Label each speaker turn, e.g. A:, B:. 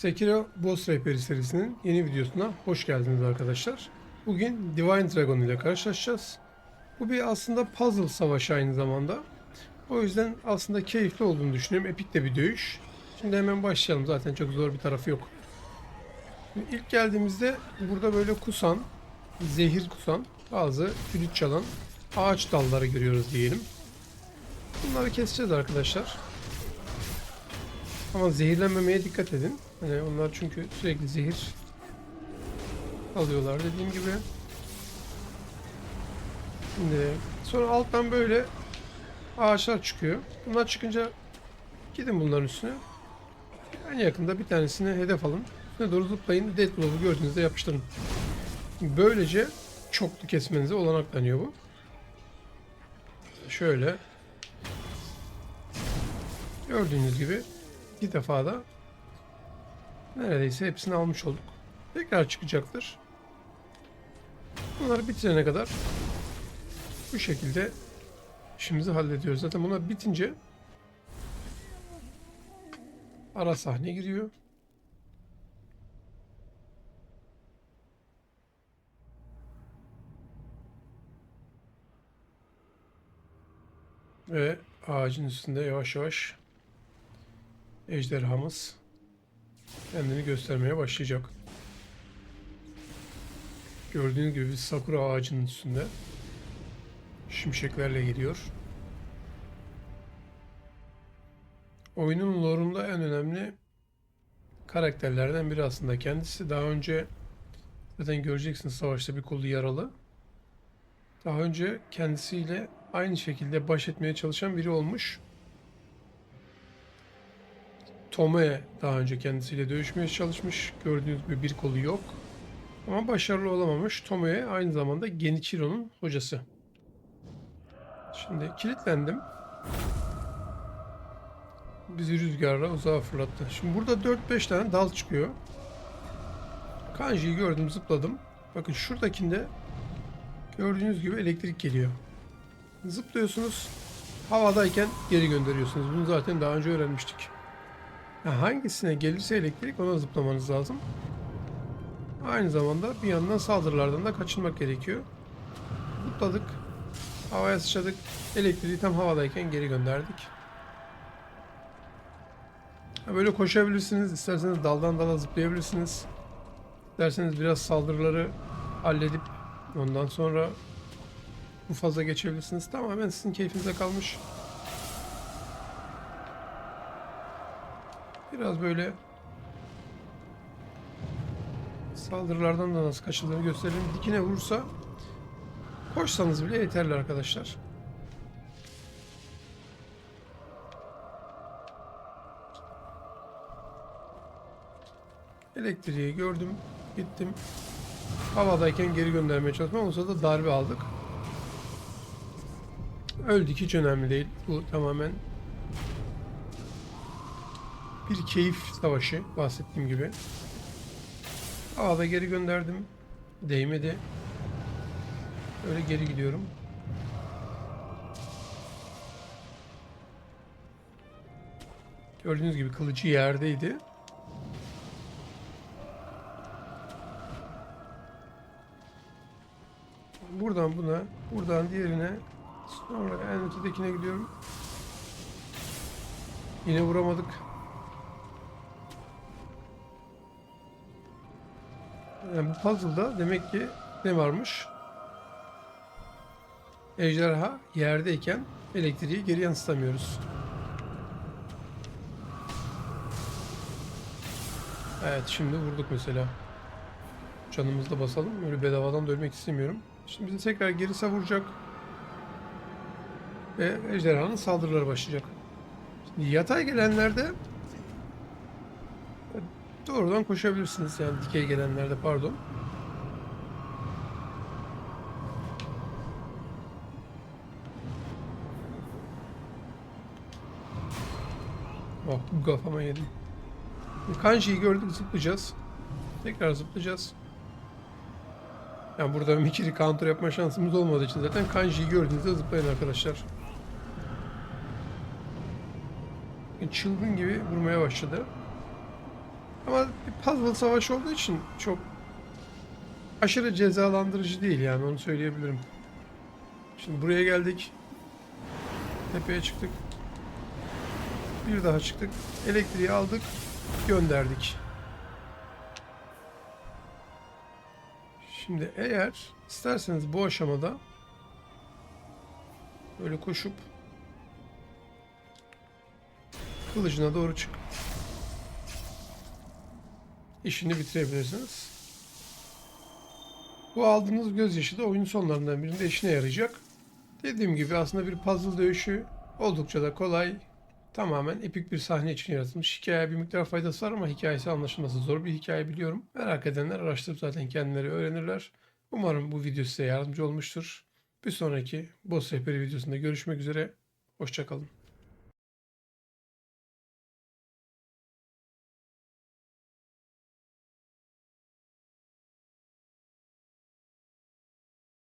A: Sekiro Boss Rehberi serisinin yeni videosuna hoş geldiniz arkadaşlar. Bugün Divine Dragon ile karşılaşacağız. Bu bir aslında puzzle savaşı aynı zamanda. O yüzden aslında keyifli olduğunu düşünüyorum. Epik de bir dövüş. Şimdi hemen başlayalım. Zaten çok zor bir tarafı yok. Şimdi ilk geldiğimizde burada böyle kusan, zehir kusan, bazı flüt çalan ağaç dalları görüyoruz diyelim. Bunları keseceğiz arkadaşlar. Ama zehirlenmemeye dikkat edin. Hani onlar çünkü sürekli zehir alıyorlar dediğim gibi. Şimdi sonra alttan böyle ağaçlar çıkıyor. Bunlar çıkınca gidin bunların üstüne. En yakında bir tanesini hedef alın. Üstüne doğru zıplayın. Deathblow gördüğünüzde yapıştırın. Böylece çoklu kesmenize olanak tanıyor bu. Şöyle. Gördüğünüz gibi bir defa da neredeyse hepsini almış olduk. Tekrar çıkacaktır. Bunları bitirene kadar bu şekilde işimizi hallediyoruz. Zaten bunlar bitince ara sahne giriyor. Ve ağacın üstünde yavaş yavaş ejderhamız kendini göstermeye başlayacak. Gördüğünüz gibi bir sakura ağacının üstünde şimşeklerle geliyor. Oyunun lore'unda en önemli karakterlerden biri aslında kendisi. Daha önce zaten göreceksiniz savaşta bir kolu yaralı. Daha önce kendisiyle aynı şekilde baş etmeye çalışan biri olmuş. Tome daha önce kendisiyle dövüşmeye çalışmış. Gördüğünüz gibi bir kolu yok. Ama başarılı olamamış. Tomoe aynı zamanda Genichiro'nun hocası. Şimdi kilitlendim. Bizi rüzgarla uzağa fırlattı. Şimdi burada 4-5 tane dal çıkıyor. Kanji'yi gördüm zıpladım. Bakın şuradakinde gördüğünüz gibi elektrik geliyor. Zıplıyorsunuz. Havadayken geri gönderiyorsunuz. Bunu zaten daha önce öğrenmiştik. Ya hangisine gelirse elektrik ona zıplamanız lazım. Aynı zamanda bir yandan saldırılardan da kaçınmak gerekiyor. Zıpladık. Havaya sıçradık. Elektriği tam havadayken geri gönderdik. Böyle koşabilirsiniz. isterseniz daldan dala zıplayabilirsiniz. İsterseniz biraz saldırıları halledip ondan sonra bu fazla geçebilirsiniz. Tamamen sizin keyfinize kalmış. Biraz böyle saldırılardan da nasıl kaçıldığını gösterelim. Dikine vurursa koşsanız bile yeterli arkadaşlar. Elektriği gördüm. Gittim. Havadayken geri göndermeye çalıştım. Olsa da darbe aldık. Öldük hiç önemli değil. Bu tamamen bir keyif savaşı bahsettiğim gibi. Havada geri gönderdim. Değmedi. Öyle geri gidiyorum. Gördüğünüz gibi kılıcı yerdeydi. Buradan buna, buradan diğerine, sonra en ötedekine gidiyorum. Yine vuramadık. Yani bu puzzle'da demek ki ne varmış? Ejderha yerdeyken elektriği geri yansıtamıyoruz. Evet şimdi vurduk mesela. Canımızı da basalım. Öyle bedavadan da istemiyorum. Şimdi bizi tekrar geri savuracak. Ve ejderhanın saldırıları başlayacak. Şimdi yatay gelenlerde Doğrudan koşabilirsiniz yani dikey gelenlerde pardon. Bak bu kafama yedim. Kanji'yi gördük zıplayacağız. Tekrar zıplayacağız. Yani burada Mikiri counter yapma şansımız olmadığı için zaten Kanji'yi gördüğünüzde zıplayın arkadaşlar. Çılgın gibi vurmaya başladı. Ama bir puzzle savaş olduğu için çok aşırı cezalandırıcı değil yani onu söyleyebilirim. Şimdi buraya geldik. Tepeye çıktık. Bir daha çıktık. Elektriği aldık. Gönderdik. Şimdi eğer isterseniz bu aşamada böyle koşup kılıcına doğru çık. İşini bitirebilirsiniz. Bu aldığınız gözyaşı da oyun sonlarından birinde işine yarayacak. Dediğim gibi aslında bir puzzle dövüşü oldukça da kolay. Tamamen epik bir sahne için yaratılmış. Hikaye bir miktar faydası var ama hikayesi anlaşılması zor bir hikaye biliyorum. Merak edenler araştırıp zaten kendileri öğrenirler. Umarım bu video size yardımcı olmuştur. Bir sonraki boss rehberi videosunda görüşmek üzere. Hoşçakalın.